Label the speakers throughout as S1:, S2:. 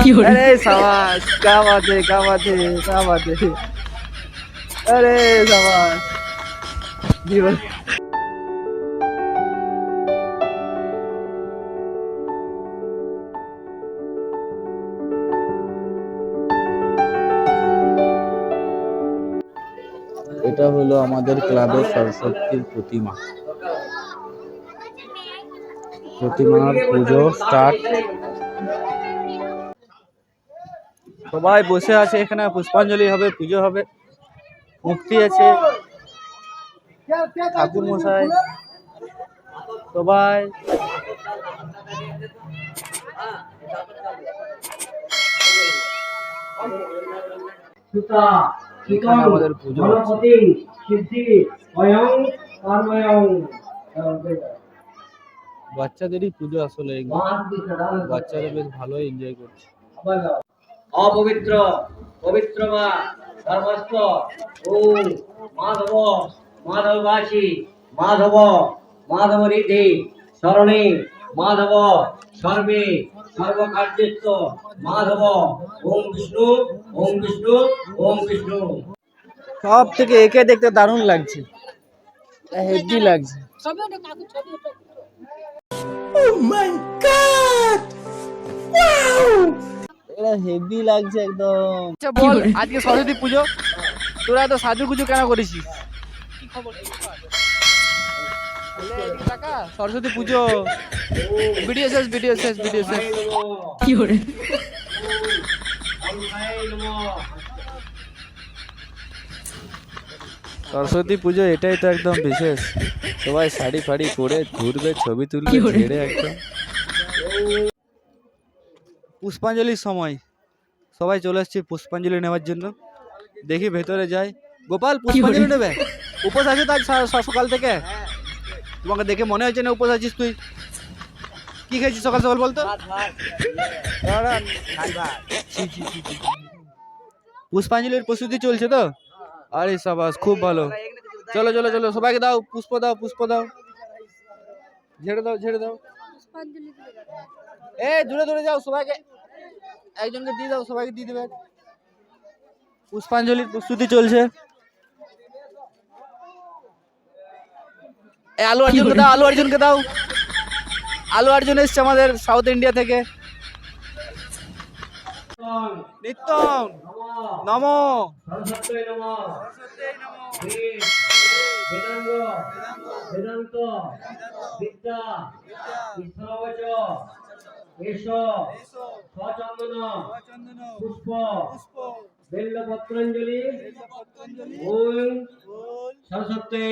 S1: अरे शाबाश क्या बात है क्या बात है क्या बात है अरे शाबाश जीवन এটা হলো আমাদের ক্লাবের সরস্বতীর প্রতিমা প্রতিমার পুজো স্টার্ট সবাই বসে আছে এখানে পুষ্পাঞ্জলি হবে পুজো হবে মুক্তি আছে। ঠাকুর মশাই সবাই। আমাদের পুজো বাচ্চাদেরই পুজো আসলে। বাচ্চারা বেশ ভালোই এনজয় করছে।
S2: অপবিত্র পবিত্র বা ধর্মস্থ। ও মাধব মাধববাসী মাধব মাধব রীতি স্মরণে মাধব সর্বে সর্বকার্যস্থ মাধব ওম বিষ্ণু ওম বিষ্ণু ওম বিষ্ণু।
S1: সব থেকে একে দেখতে দারুণ লাগছে। হেভি লাগছে। এটা হেভি লাগছে একদম। আচ্ছা বল আজকে সরস্বতী পুজো? তোরা তো সাজু গুজু কেন করেছিস? তাকা, সরস্বতী পুজো। ভিডিও শেষ ভিডিও শেষ ভিডিও শেষ। সরস্বতী পুজো এটাই তো একদম বিশেষ। সবাই শাড়ি ফাড়ি পরে ঘুরবে ছবি তুলবে ছেড়ে একদম। পুষ্পাঞ্জলির সময়। সবাই চলে আসছে পুষ্পাঞ্জলি নেওয়ার জন্য। দেখি ভেতরে যাই। গোপাল পুষ্পাঞ্জলি নেবে? উপোস আছে তো আজ সকাল থেকে? তোমাকে দেখে মনে হচ্ছে না উপোস আছিস তুই। কি খেয়েছিস সকাল সকাল বলতো। পুষ্পাঞ্জলির প্রস্তুতি চলছে তো? আরে সাবাস খুব ভালো। চলো চলো চলো সবাইকে দাও পুষ্প দাও পুষ্প দাও। ঝেড়ে দাও ঝেড়ে দাও। এ দূরে দূরে যাও সবাইকে। একজনকে দিয়ে দাও সবাইকে দিয়ে দেবে। পুষ্পাঞ্জলির প্রস্তুতি চলছে। আলু অর্জুনকে দাও আলু অর্জুনকে দাও। আলু অর্জুন এসছে আমাদের সাউথ ইন্ডিয়া থেকে। নিত্যম নমো
S2: সরস্বতী নম। বেদাঙ্গ বেদান্ত বিদ্যা ঈশ্বরবচ এস স্বচন্দন পুষ্প বেল্ল পত্রাঞ্জলি ওম সরস্বতী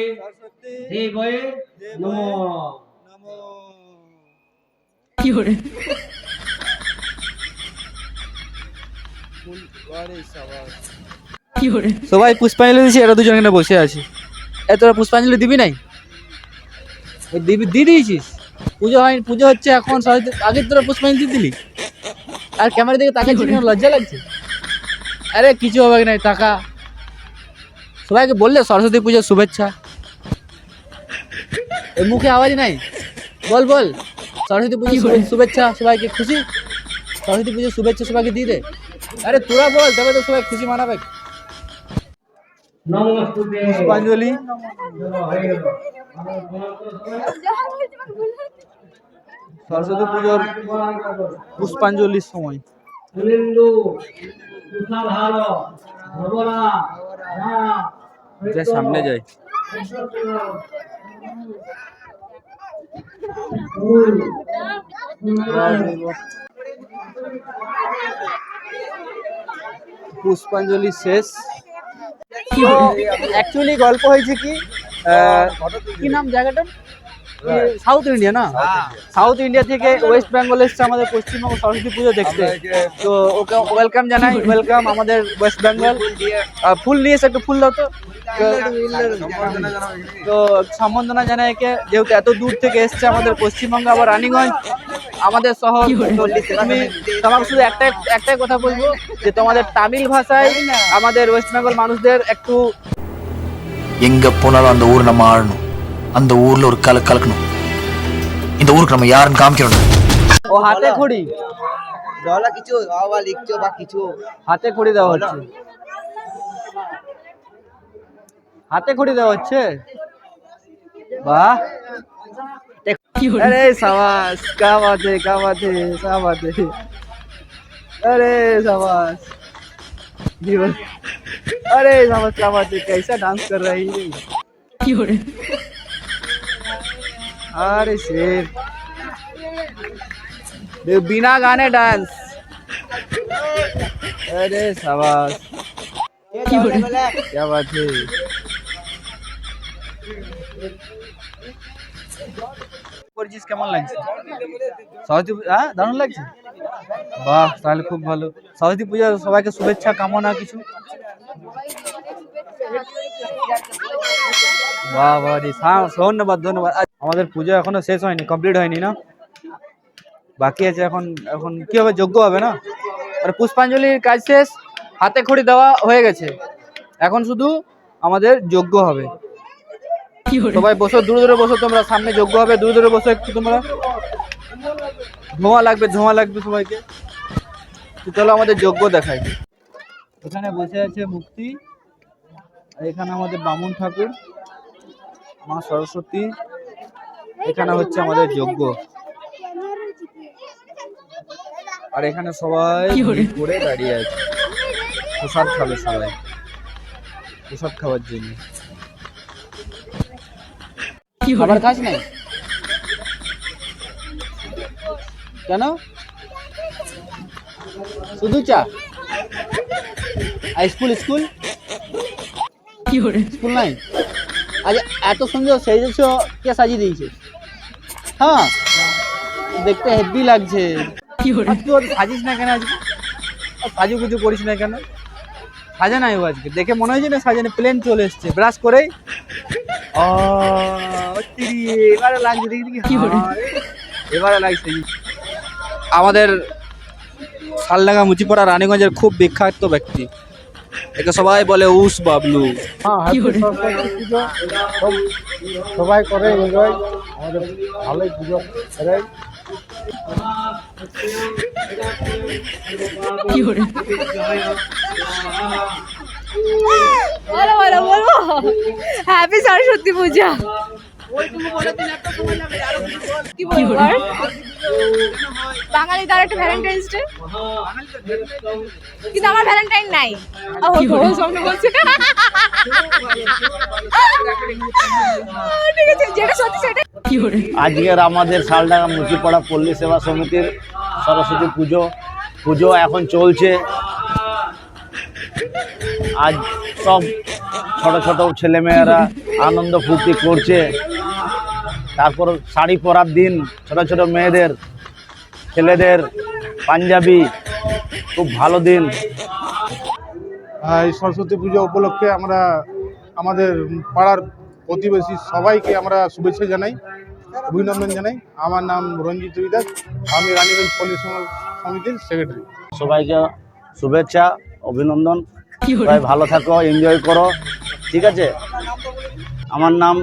S2: দেবয়ে নম।
S1: সবাই পুষ্পাঞ্জলি দিচ্ছে এরা দুজন এখানে বসে আছে। এ তোরা পুষ্পাঞ্জলি দিবি নাই? দিবি, দিয়ে দিয়েছিস? পুজো হয় পুজো হচ্ছে এখন সরস্বতী আগে তোরা পুষ্পাঞ্জলি দিলি। আর ক্যামেরা দিকে কেন? লজ্জা লাগছে। আরে কিছু হবে না টাকা। সবাইকে বললে সরস্বতী পুজোর শুভেচ্ছা। এ মুখে আওয়াজ নাই। বল বল। সরস্বতী পুজোর শুভেচ্ছা সবাইকে, খুশি? সরস্বতী পুজোর শুভেচ্ছা সবাইকে দিয়ে দে। আরে তোরা বল, তবে তো সবাই খুশি মানাবে। পুষ্পাঞ্জলি। সরস্বতী পুজোর পুষ্পাঞ্জলির সময়।
S2: সুনিন্দু তুষার ভালো ধবরা
S1: যে সামনে যাই। পুষ্পাঞ্জলি শেষ। অ্যাকচুয়ালি গল্প হয়েছে কি? কি নাম জায়গাটা সাউথ ইন্ডিয়া না সাউথ ইন্ডিয়া থেকে ওয়েস্ট বেঙ্গল এসছে আমাদের পশ্চিমবঙ্গ সরস্বতী পুজো দেখতে তো ওকে ওয়েলকাম জানাই ওয়েলকাম আমাদের ওয়েস্ট বেঙ্গল ফুল নিয়ে এসে একটু ফুল দাও তো তো সম্বর্ধনা জানাই একে যেহেতু এত দূর থেকে এসছে আমাদের পশ্চিমবঙ্গে আবার রানীগঞ্জ আমাদের শহর তো তুমি তোমাকে শুধু একটাই একটাই কথা বলবো যে তোমাদের তামিল ভাষায় আমাদের ওয়েস্ট বেঙ্গল মানুষদের একটু
S3: எங்க போனாலும் அந்த ஊர் நம்ம ஆளணும் அந்த ஊர்ல ஒரு கல கலக்கணும் இந்த ஊருக்கு நம்ம யாருன்னு காமிக்கணும்
S1: ও হাতে খড়ি
S4: বলো কিছু বাবা লিখছো বা কিছু
S1: হাতে খড়ি দেওয়া হচ্ছে হাতে খড়ি দেওয়া হচ্ছে বাহ अरे शाबाश क्या बात है क्या बात है क्या बात है अरे शाबाश जी बोल अरे शाबाश क्या बात है कैसा डांस कर रही है अरे शेर देख, बिना गाने डांस अरे शाबाश क्या बात है পরিচিস কেমন লাগছে সরস্বতী পূজা হ্যাঁ দারুণ লাগছে বাহ তাহলে খুব ভালো সরস্বতী পূজা সবাইকে শুভেচ্ছা কামনা কিছু বাহ বাহ রে সা- ধন্যবাদ ধন্যবাদ আজ আমাদের পুজো এখনও শেষ হয়নি কমপ্লিট হয়নি না? বাকি আছে এখন এখন কি হবে যোগ্য হবে না? আর পুষ্পাঞ্জলির কাজ শেষ হাতে খড়ি দেওয়া হয়ে গেছে। এখন শুধু আমাদের যোগ্য হবে। সবাই বসো দূরে দূরে বসো তোমরা সামনে যোগ্য হবে দূরে দূরে বসো একটু তোমরা। ধোঁয়া লাগবে ধোঁয়া লাগবে সবাইকে। তো চলো আমাদের যোগ্য দেখাই। এখানে বসে আছে মুক্তি আর এখানে আমাদের বামুন ঠাকুর মা সরস্বতী এখানে হচ্ছে আমাদের যোগ্য আর এখানে সবাই করে দাঁড়িয়ে আছে। প্রসাদ খাবে সবাই। প্রসাদ খাওয়ার জন্য। খাবার খাস নাই? কেন? শুধু চা? School school? স্কুল নাই? আজ এত সুন্দর সেজেছ কে সাজিয়ে দিয়েছে? হ্যাঁ। দেখতে হেভি লাগছে। সাজিস না কেন আজকে? সাজু কিছু করিস না কেন? সাজে নাই ও আজকে। দেখে মনে হয়েছে না সাজানো প্লেন চলে এসছে। ব্রাশ করেই। ও এবারে লাগছে। দেখি হায়, এবারে লাগছে। আমাদের শালডাঙ্গা মুচিপাড়া রানীগঞ্জের খুব বিখ্যাত ব্যক্তি। একে সবাই বলে উস বাবলু।
S5: সবাই করে এনজয়। আমাদের ভালোই পুজো করে।
S6: বলো বলো বলব হ্যাপি সরস্বতী পূজা। কি বলব আর? বাঙালি তার একটা ভ্যালেন্টাইন্স ডে কিন্তু আমার ভ্যালেন্টাইন নাই। বলছে। ঠিক আছে যেটা সত্যি সেটা
S7: আজকের আমাদের শালডাঙ্গা মুচিপাড়া পল্লী সেবা সমিতির সরস্বতী পুজো। পুজো এখন চলছে। আজ সব ছোট ছোট ছেলেমেয়েরা আনন্দ ফুর্তি করছে। তারপর শাড়ি পরার দিন ছোট ছোট মেয়েদের ছেলেদের পাঞ্জাবি খুব ভালো দিন।
S5: এই সরস্বতী পুজো উপলক্ষে আমরা আমাদের পাড়ার প্রতিবেশী সবাইকে আমরা শুভেচ্ছা জানাই অভিনন্দন জানাই। আমার নাম রঞ্জিত বিদাস আমি রানীগঞ্জ পল্লী সমিতির সেক্রেটারি
S7: সবাইকে শুভেচ্ছা অভিনন্দন। সবাই ভালো থাকো এনজয় করো ঠিক আছে? আমার নাম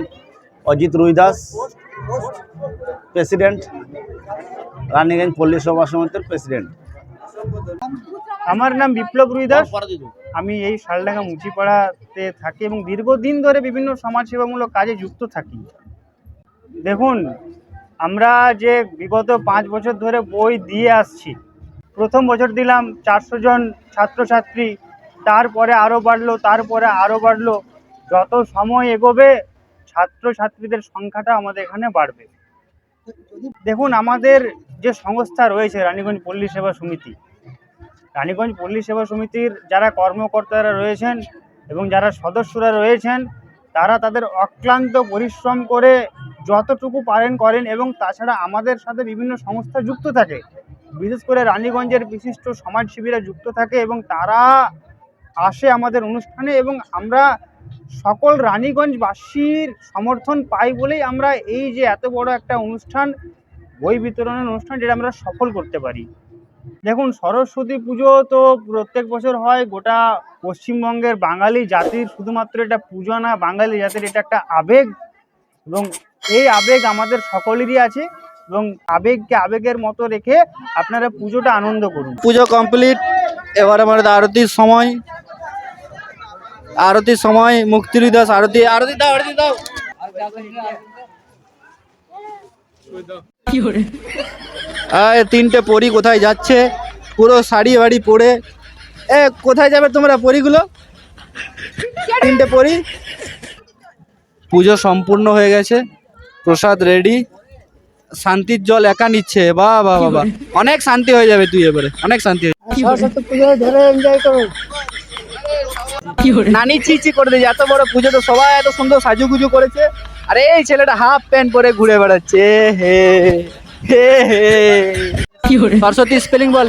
S7: অজিত রুইদাস। প্রেসিডেন্ট রানীগঞ্জ পল্লী সভা সমিতির প্রেসিডেন্ট।
S8: আমার নাম বিপ্লব রুইদাস আমি এই শালডাঙ্গা মুচিপাড়াতে থাকি এবং দীর্ঘদিন ধরে বিভিন্ন সমাজসেবামূলক কাজে যুক্ত থাকি। দেখুন আমরা যে বিগত পাঁচ বছর ধরে বই দিয়ে আসছি প্রথম বছর দিলাম চারশো জন ছাত্রছাত্রী তারপরে আরও বাড়লো তারপরে আরও বাড়লো। যত সময় এগোবে ছাত্রছাত্রীদের সংখ্যাটা আমাদের এখানে বাড়বে। দেখুন, আমাদের যে সংস্থা রয়েছে রানীগঞ্জ পল্লী সেবা সমিতি, রানীগঞ্জ পল্লী সেবা সমিতির যারা কর্মকর্তারা রয়েছেন এবং যারা সদস্যরা রয়েছেন, তারা তাদের অক্লান্ত পরিশ্রম করে যতটুকু পারেন করেন এবং তাছাড়া আমাদের সাথে বিভিন্ন সংস্থা যুক্ত থাকে। বিশেষ করে রানীগঞ্জের বিশিষ্ট সমাজসেবীরা যুক্ত থাকে এবং তারা আসে আমাদের অনুষ্ঠানে এবং আমরা সকল রানীগঞ্জবাসীর সমর্থন পাই বলেই আমরা এই যে এত বড় একটা অনুষ্ঠান, বই বিতরণের অনুষ্ঠান, যেটা আমরা সফল করতে পারি। দেখুন, সরস্বতী পুজো তো প্রত্যেক বছর হয়, গোটা পশ্চিমবঙ্গের বাঙালি জাতির শুধুমাত্র এটা পুজো না, বাঙালি জাতির এটা একটা আবেগ। এবং এই আবেগ আমাদের সকলেরই আছে এবং আবেগকে আবেগের মতো রেখে আপনারা পুজোটা আনন্দ করুন।
S1: পুজো কমপ্লিট, এবার আমাদের আরতির সময়। আরতির সময় মুক্তির দাস আরতি আরতি দাও আরতি দাও। এই তিনটে পরি কোথায় যাচ্ছে? পুরো শাড়ি বাড়ি পরে। এ কোথায় যাবে তোমরা পরিগুলো? তিনটে পরি। পুজো সম্পূর্ণ হয়ে গেছে। প্রসাদ রেডি শান্তির জল একা নিচ্ছে। বাহ বাহ বাহ অনেক শান্তি হয়ে যাবে তুই এবারে। অনেক শান্তি হয়ে নানি ছি ছি করে দিয়েছে এত বড় পুজো তো সবাই এত সুন্দর সাজুগুজু করেছে। আরে এই ছেলেটা হাফ প্যান্ট পরে ঘুরে বেড়াচ্ছে হে হে হে। সরস্বতী স্পেলিং বল।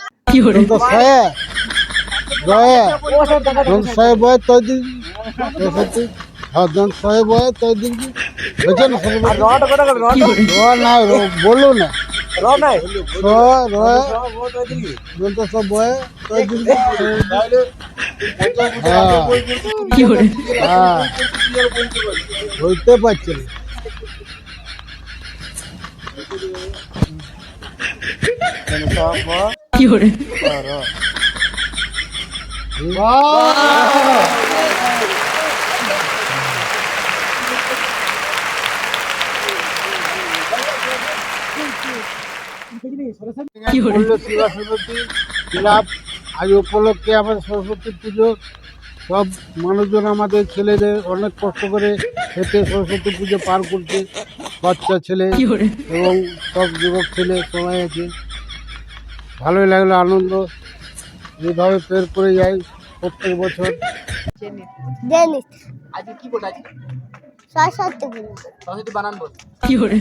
S5: যখন শয়ে বয়ে তৈ দিন সরস্বতী হ্যাঁ যখন শয়ে বয়ে তৈ দিন হয়েছে না? সব না বলল না। র নাই? রয়ে যখন তো সব বয়ে তৈ দিন হ্যাঁ। হ্যাঁ। হইতে পারছে না। আজ উপলক্ষে আমাদের সরস্বতী পুজো। সব মানুষজন আমাদের ছেলেদের অনেক কষ্ট করে হেঁটে সরস্বতী পুজো পার করছে। বাচ্চা ছেলে এবং সব যুবক ছেলে সবাই আছে। ভালোই লাগল আনন্দ। যেভাবে পের করে যাই প্রত্যেক বছর।
S1: আজকে কি বল আজকে?
S6: সরস্বতী পুজো
S1: সরস্বতী বানান বল। এ,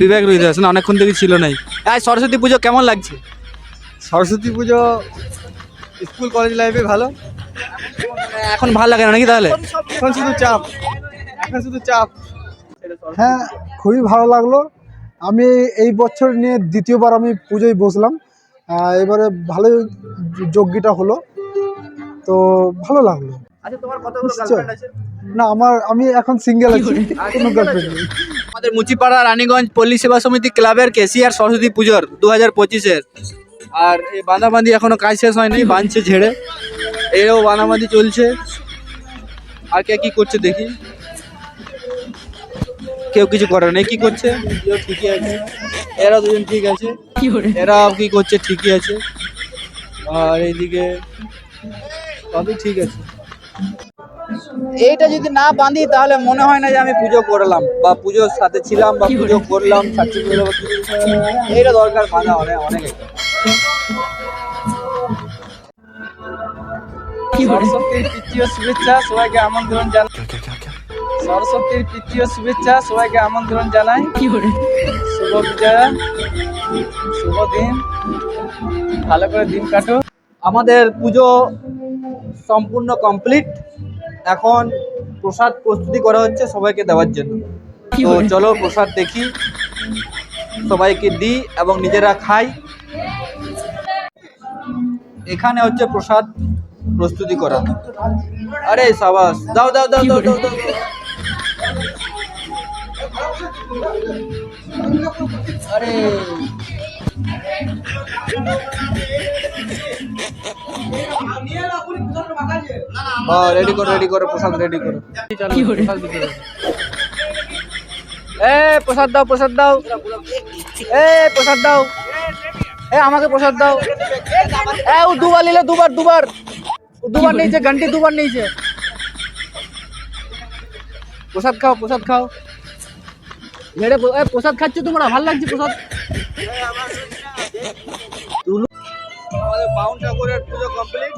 S1: বিবেক রুই দাস না অনেকক্ষণ থেকে ছিল নাই। এই সরস্বতী পুজো কেমন লাগছে?
S9: সরস্বতী পুজো স্কুল কলেজ লাইফে ভালো।
S1: এখন ভালো লাগে না নাকি তাহলে?
S9: এখন শুধু চাপ। এখন শুধু চাপ।
S5: হ্যাঁ খুবই ভালো লাগল। আমি এই বছর নিয়ে দ্বিতীয়বার আমি পুজোয় বসলাম। এবারে ভালোই যজ্ঞটা হলো। তো ভালো লাগল।
S1: আচ্ছা তোমার কতগুলো
S5: নিশ্চয়।
S1: গার্লফ্রেন্ড আছে?
S5: না আমার আমি এখন সিঙ্গেল আছি। কোনো গার্লফ্রেন্ড নেই।
S1: আমাদের মুচিপাড়া রানীগঞ্জ পল্লী সেবা সমিতি ক্লাবের কেসিয়ার সরস্বতী পুজোর দু হাজার পঁচিশের। আর এই বাঁধাবাঁধি এখনও কাজ শেষ হয়নি বাঁধছে ঝেড়ে। এও বাঁধাবাঁধি চলছে। আর কে কি করছে দেখি। কেউ কিছু করে না কি করছে? ঠিকই আছে। এরা দুজন ঠিক আছে। এরা কি করছে ঠিকই আছে। আর এইদিকে সবই ঠিক আছে। এইটা যদি না বাঁধি তাহলে মনে হয় না যে আমি পুজো করলাম বা পুজোর সাথে ছিলাম বা পুজো করলাম। এইটা দরকার বাঁধা অনেক। অনেক সরস্বতীর তৃতীয় শুভেচ্ছা সবাইকে আমন্ত্রণ জানাই সরস্বতীর তৃতীয় শুভেচ্ছা সবাইকে আমন্ত্রণ জানাই। শুভ বিজয়া শুভ দিন। ভালো করে দিন কাটো। আমাদের পুজো সম্পূর্ণ কমপ্লিট। এখন প্রসাদ প্রস্তুতি করা হচ্ছে সবাইকে দেওয়ার জন্য। তো চলো প্রসাদ দেখি। সবাইকে দিই এবং নিজেরা খাই। এখানে হচ্ছে প্রসাদ প্রস্তুতি করা। আরে সাবাস দাও দাও দাও দাও দাও দাও। আরে। হ্যাঁ রেডি করো রেডি করো প্রসাদ রেডি করো। এ প্রসাদ দাও প্রসাদ দাও। এ প্রসাদ দাও। এ আমাকে প্রসাদ দাও। এ ও দুবার নিলে দুবার দুবার। দুবার নিয়েছে ঘন্টি দুবার নিয়েছে। প্রসাদ খাও প্রসাদ খাও। মেরে এ প্রসাদ খাচ্ছ তোমরা? ভালো লাগছে প্রসাদ? আমাদের ঠাকুরের পুজো কমপ্লিট।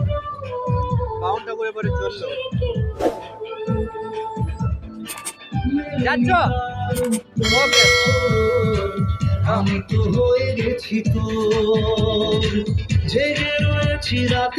S1: বাউন করে পরে চলল। যাচ্ছ? ওকে।
S2: আমি তো হয়ে গেছি তো জেগে রয়েছি রাত